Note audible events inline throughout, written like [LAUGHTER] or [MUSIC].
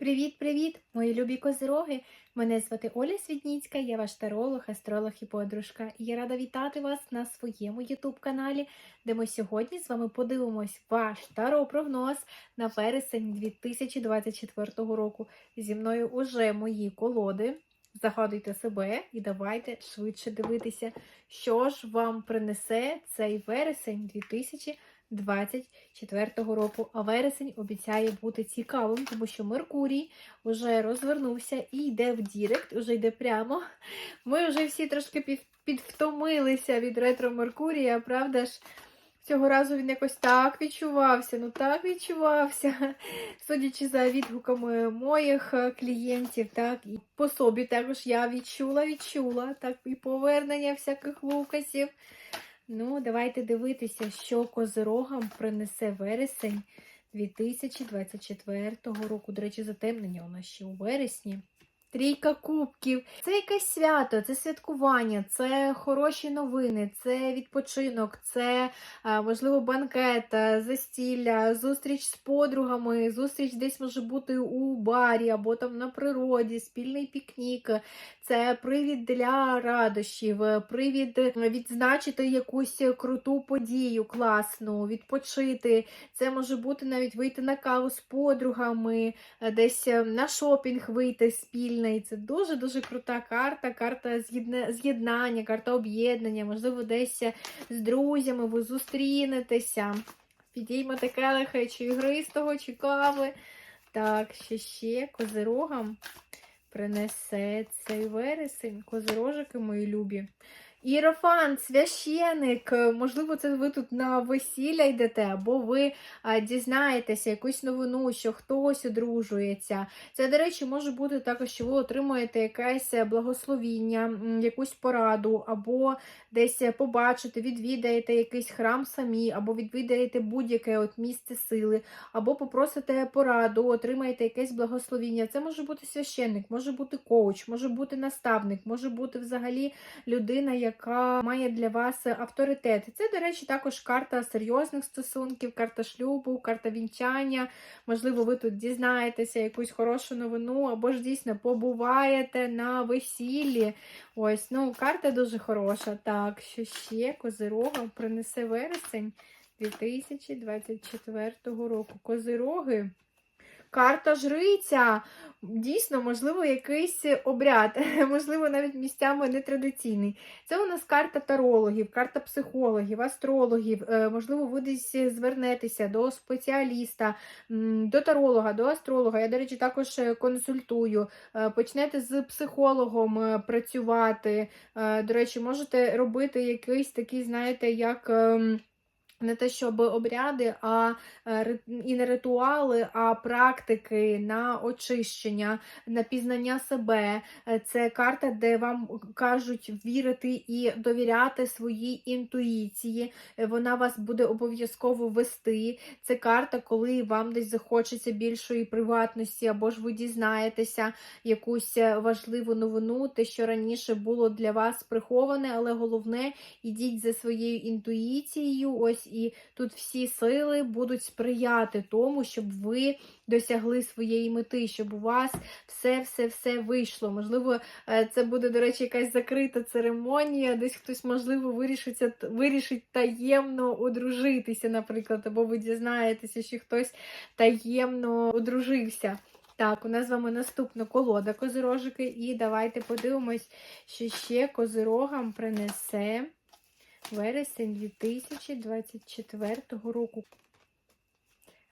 Привіт-привіт, мої любі козироги! Мене звати Оля Свідніцька, я ваш таролог, астролог і подружка. І я рада вітати вас на своєму ютуб-каналі, де ми сьогодні з вами подивимось ваш таро-прогноз на вересень 2024 року. Зі мною уже мої колоди. Загадуйте себе і давайте швидше дивитися, що ж вам принесе цей вересень 2024 року. А вересень обіцяє бути цікавим, тому що Меркурій вже розвернувся і йде в Дірект, вже йде прямо. Ми вже всі трошки підвтомилися від ретро Меркурія, правда ж? Цього разу він якось так відчувався, ну так відчувався. [LAUGHS] Судячи за відгуками моїх е, клієнтів, так і по собі також я відчула, відчула, так і повернення всяких лукасів. Ну, давайте дивитися, що козирогам принесе вересень 2024 року. До речі, затемнення у нас ще у вересні. Трійка кубків. Це якесь свято, це святкування, це хороші новини, це відпочинок, це, е, можливо, банкет, е, застілля, зустріч з подругами, зустріч десь може бути у барі або там на природі, спільний пікнік. Це привід для радощів, е, привід відзначити якусь круту подію, класну, відпочити. Це може бути навіть вийти на каву з подругами, десь на шопінг вийти спільний. Це дуже-дуже крута карта, карта з'єднання, карта об'єднання, можливо, десь е, з друзями ви зустрінетеся. Підіймете келиха чи ігристого, чи кави. Так, що ще козирогам принесе цей вересень. Козирожики мої любі. Іерофант, священик, можливо, це ви тут на весілля йдете, або ви дізнаєтеся якусь новину, що хтось одружується. Це, до речі, може бути також, що ви отримуєте якесь благословіння, якусь пораду, або десь побачите, відвідаєте якийсь храм самі, або відвідаєте будь-яке от місце сили, або попросите пораду, отримаєте якесь благословіння. Це може бути священник, може бути коуч, може бути наставник, може бути взагалі людина, яка має для вас авторитет. Це, до речі, також карта серйозних стосунків, карта шлюбу, карта вінчання. Можливо, ви тут дізнаєтеся якусь хорошу новину, або ж дійсно побуваєте на весіллі. Ось, ну, карта дуже хороша. Так, що ще козирогам принесе вересень 2024 року. Козироги. Карта жриця. Дійсно, можливо, якийсь обряд, [LAUGHS] можливо, навіть місцями нетрадиційний. Це у нас карта тарологів, карта психологів, астрологів. Е, Можливо, ви десь звернетеся до спеціаліста, до таролога, до астролога. Я, до речі, також е, консультую. Е, Почнете з психологом працювати. До речі, можете робити якийсь такий, знаєте, як. Не те, щоб обряди, а е, і не ритуали, а практики на очищення, на пізнання себе. Е, Це карта, де вам кажуть вірити і довіряти своїй інтуїції. Е, Вона вас буде обов'язково вести. Це карта, коли вам десь захочеться більшої приватності, або ж ви дізнаєтеся якусь важливу новину, те, що раніше було для вас приховане, але головне ідіть за своєю інтуїцією. Ось і тут всі сили будуть сприяти тому, щоб ви досягли своєї мети, щоб у вас все-все-все вийшло. Можливо, е, це буде, до речі, якась закрита церемонія, десь хтось, можливо, вирішиться, вирішить таємно одружитися, наприклад, або ви дізнаєтеся, що хтось таємно одружився. Так, у нас з вами наступна колода козирожики, і давайте подивимось, що ще козирогам принесе вересень 2024 року.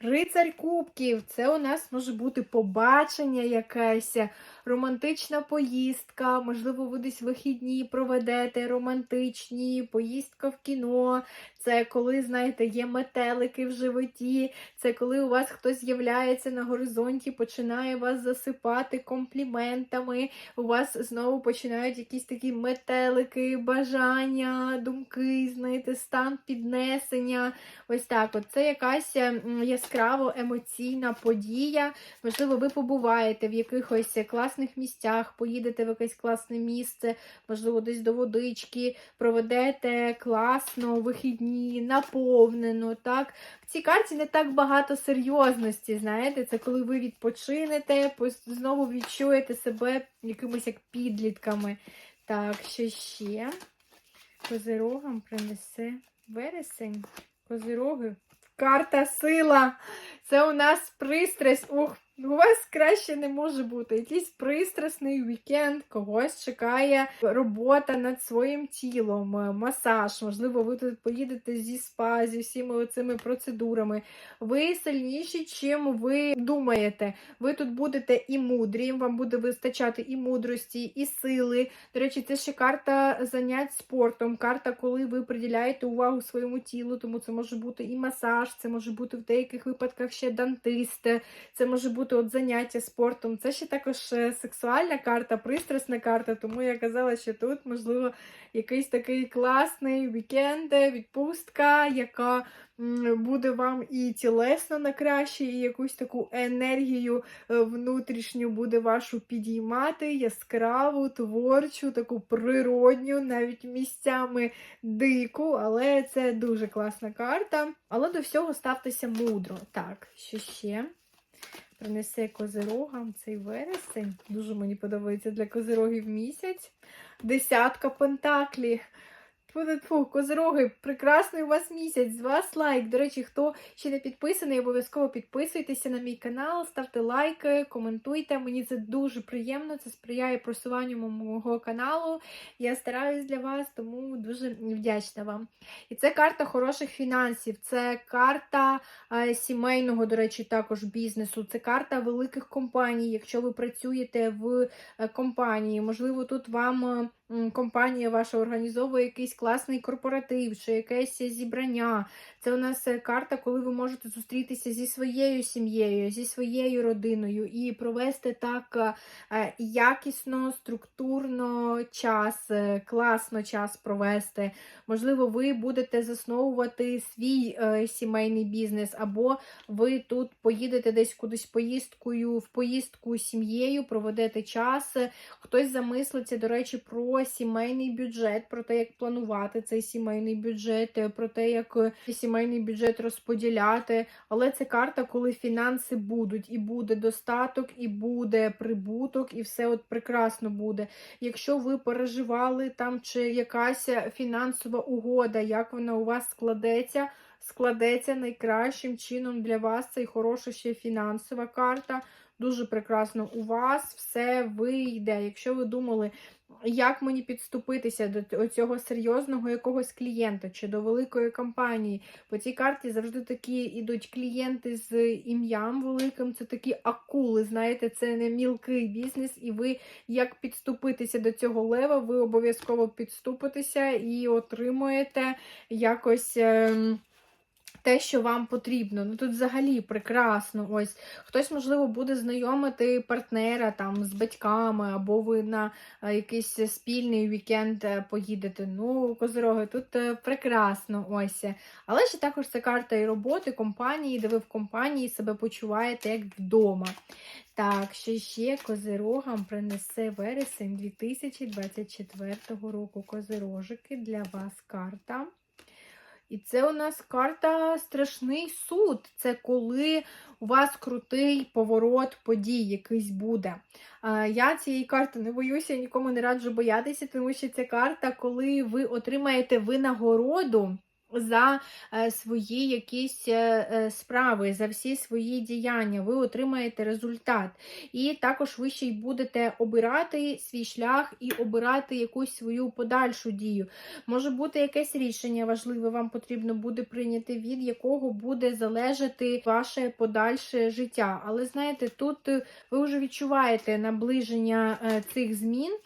Рицарь кубків, це у нас може бути побачення якесь, романтична поїздка, можливо, ви десь вихідні проведете романтичні, поїздка в кіно. Це коли, знаєте, є метелики в животі, це коли у вас хтось з'являється на горизонті, починає вас засипати компліментами, у вас знову починають якісь такі метелики, бажання, думки, знаєте, стан піднесення. Ось так. От це якась яскрава яскраво емоційна подія. Можливо, ви побуваєте в якихось класних місцях, поїдете в якесь класне місце, можливо, десь до водички, проведете класно вихідні, наповнено. так. В цій карті не так багато серйозності, знаєте, це коли ви відпочинете, знову відчуєте себе якимось як підлітками. Так, що ще? Козирогам принесе вересень. Козироги. Карта сила. Це у нас пристрасть. Ух, у вас краще не може бути. Якийсь пристрасний вікенд, когось чекає робота над своїм тілом, е, масаж. Можливо, ви тут поїдете зі спа, зі всіми цими процедурами. Ви сильніші, чим ви думаєте. Ви тут будете і мудрі, вам буде вистачати і мудрості, і сили. До речі, це ще карта занять спортом, карта, коли ви приділяєте увагу своєму тілу, тому це може бути і масаж, це може бути в деяких випадках ще дантист, це може бути от заняття спортом. Це ще також е, сексуальна карта, пристрасна карта, тому я казала, що тут, можливо, якийсь такий класний вікенд, відпустка, яка буде вам і тілесно на краще, і якусь таку енергію е, внутрішню буде вашу підіймати, яскраву, творчу, таку природню, навіть місцями дику, але це дуже класна карта. Але до всього ставтеся мудро. Так, що ще? Принесе козирогам цей вересень. Дуже мені подобається для козирогів місяць. Десятка пентаклі. Тьфу, козироги, прекрасний у вас місяць. З вас лайк. До речі, хто ще не підписаний, обов'язково підписуйтеся на мій канал, ставте лайки, коментуйте. Мені це дуже приємно. Це сприяє просуванню мого каналу. Я стараюсь для вас, тому дуже вдячна вам. І це карта хороших фінансів, це карта е, сімейного, до речі, також бізнесу. Це карта великих компаній. Якщо ви працюєте в е, компанії, можливо, тут вам. Е, компанія ваша організовує якийсь класний корпоратив чи якесь зібрання. Це у нас е, карта, коли ви можете зустрітися зі своєю сім'єю, зі своєю родиною і провести так е, якісно, структурно час, е, класно час провести. Можливо, ви будете засновувати свій е, сімейний бізнес, або ви тут поїдете десь кудись поїздкою, в поїздку з сім'єю, проведете час. Хтось замислиться, до речі, про сімейний бюджет, про те, як планувати цей сімейний бюджет, е, про те, як е, сімейний бюджет розподіляти. Але це карта, коли фінанси будуть, і буде достаток, і буде прибуток, і все от прекрасно буде. Якщо ви переживали там чи якась фінансова угода, як вона у вас складеться, складеться найкращим чином для вас. Це хороша ще фінансова карта. Дуже прекрасно у вас все вийде. Якщо ви думали, як мені підступитися до цього серйозного якогось клієнта чи до великої компанії, по цій карті завжди такі ідуть клієнти з ім'ям великим, це такі акули, знаєте, це не мілкий бізнес, і ви як підступитися до цього лева, ви обов'язково підступитеся і отримуєте якось. ем, те, що вам потрібно. Ну тут взагалі прекрасно. Ось хтось, можливо, буде знайомити партнера там з батьками, або ви на е, якийсь спільний вікенд е, поїдете. Ну, козороги, тут е, прекрасно. Ось. Але ще також це карта і роботи, компанії, де ви в компанії себе почуваєте як вдома. Так, що ще козирогам принесе вересень 2024 року. Козирожики для вас карта. І це у нас карта Страшний суд. Це коли у вас крутий поворот подій якийсь буде. Я цієї карти не боюся, нікому не раджу боятися, тому що ця карта, коли ви отримаєте винагороду. За е, свої якісь е, е, справи, за всі свої діяння, ви отримаєте результат. І також ви ще й будете обирати свій шлях і обирати якусь свою подальшу дію. Може бути якесь рішення важливе, вам потрібно буде прийняти, від якого буде залежати ваше подальше життя. Але знаєте, тут ви вже відчуваєте наближення цих змін.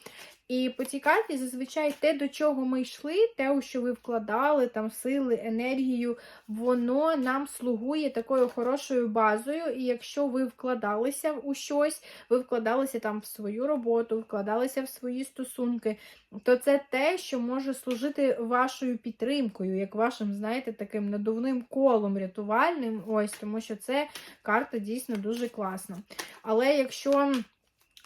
І по цій карті зазвичай те, до чого ми йшли, те, у що ви вкладали, там сили, енергію, воно нам слугує такою хорошою базою. І якщо ви вкладалися у щось, ви вкладалися там в свою роботу, вкладалися в свої стосунки, то це те, що може служити вашою підтримкою, як вашим, знаєте, таким надувним колом рятувальним. Ось, тому що це карта дійсно дуже класна. Але якщо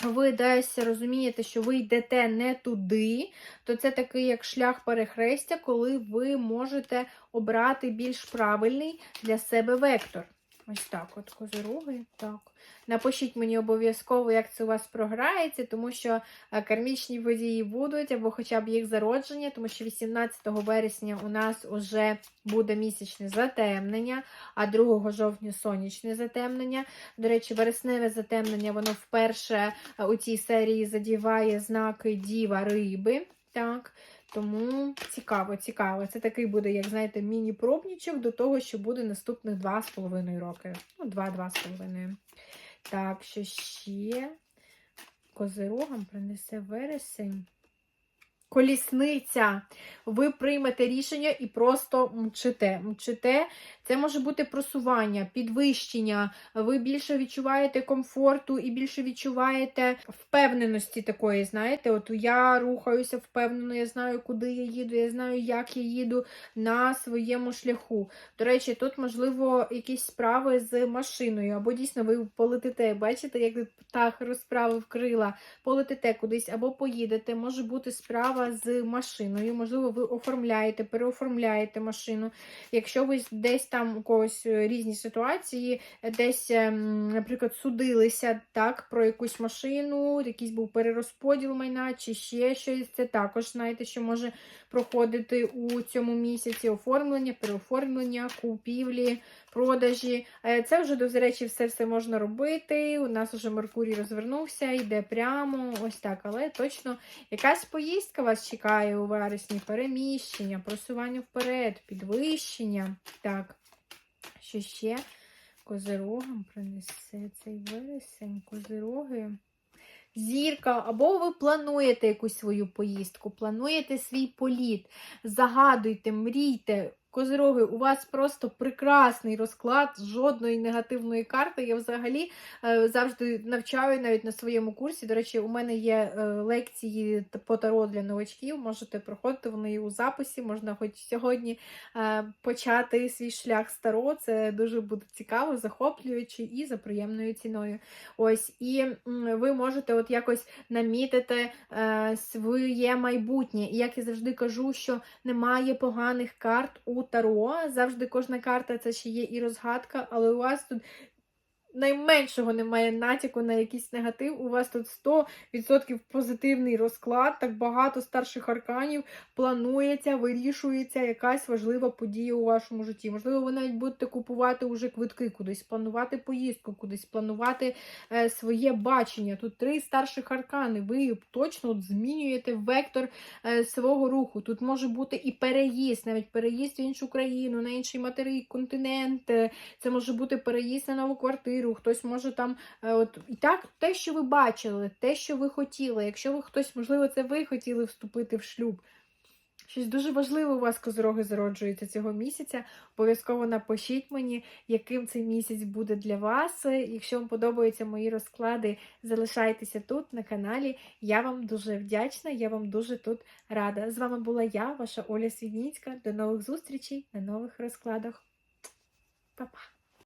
ви десь розумієте, що ви йдете не туди, то це такий як шлях перехрестя, коли ви можете обрати більш правильний для себе вектор. Ось так, от козироги. Так. Напишіть мені обов'язково, як це у вас програється, тому що е, кармічні події будуть, або хоча б їх зародження, тому що 18 вересня у нас вже буде місячне затемнення, а 2 жовтня сонячне затемнення. До речі, вересневе затемнення, воно вперше е, у цій серії задіває знаки Діва Риби. Так. Тому цікаво, цікаво. Це такий буде, як знаєте, міні-пробнічок до того, що буде наступних 2,5 роки. Ну, 2-2,5. Так, що ще козирогам принесе вересень. Колісниця. Ви приймете рішення і просто мчите. Мчите. Це може бути просування, підвищення. Ви більше відчуваєте комфорту і більше відчуваєте впевненості такої. Знаєте, от я рухаюся впевнено, я знаю, куди я їду, я знаю, як я їду на своєму шляху. До речі, тут, можливо, якісь справи з машиною, або дійсно ви полетите. Бачите, як птах розправив крила, полетите кудись або поїдете. Може бути справа з машиною. Можливо, ви оформляєте, переоформляєте машину. Якщо ви десь там у когось е, різні ситуації, десь, ем, наприклад, судилися так, про якусь машину, якийсь був перерозподіл майна чи ще щось, це також знаєте, що може проходити у цьому місяці оформлення, переоформлення, купівлі, продажі. Е, Це вже, до речі, все все можна робити. У нас вже Меркурій розвернувся, йде прямо, ось так. Але точно якась поїздка вас чекає у вересні, переміщення, просування вперед, підвищення. Так, що ще? Козирогам принесе цей вересень, козироги. Зірка, або ви плануєте якусь свою поїздку, плануєте свій політ, загадуйте, мрійте. Козироги, у вас просто прекрасний розклад, жодної негативної карти. Я взагалі е, завжди навчаю навіть на своєму курсі. До речі, у мене є е, лекції по таро для новачків. Можете проходити вони у записі. Можна хоч сьогодні е, почати свій шлях з таро. Це дуже буде цікаво, захоплююче і за приємною ціною. Ось, і ви можете от якось намітити своє майбутнє. І як я завжди кажу, що немає поганих карт у таро. Завжди кожна карта це ще є і розгадка, але у вас тут найменшого немає натяку на якийсь негатив. У вас тут 100% позитивний розклад, так багато старших арканів планується, вирішується якась важлива подія у вашому житті. Можливо, ви навіть будете купувати уже квитки кудись, планувати поїздку кудись, планувати е, своє бачення. Тут три старших аркани. Ви точно от змінюєте вектор е, свого руху. Тут може бути і переїзд, навіть переїзд в іншу країну, на інший материк, континент. Е, Це може бути переїзд на нову квартиру, хтось може там. е, От і так, те, що ви бачили, те, що ви хотіли. Якщо ви хтось, можливо, це ви хотіли вступити в шлюб. Щось дуже важливе у вас козороги зароджується цього місяця. Обов'язково напишіть мені, яким цей місяць буде для вас. Якщо вам подобаються мої розклади, залишайтеся тут на каналі. Я вам дуже вдячна, я вам дуже тут рада. З вами була я, ваша Оля Свідніцька. До нових зустрічей на нових розкладах. Па-па!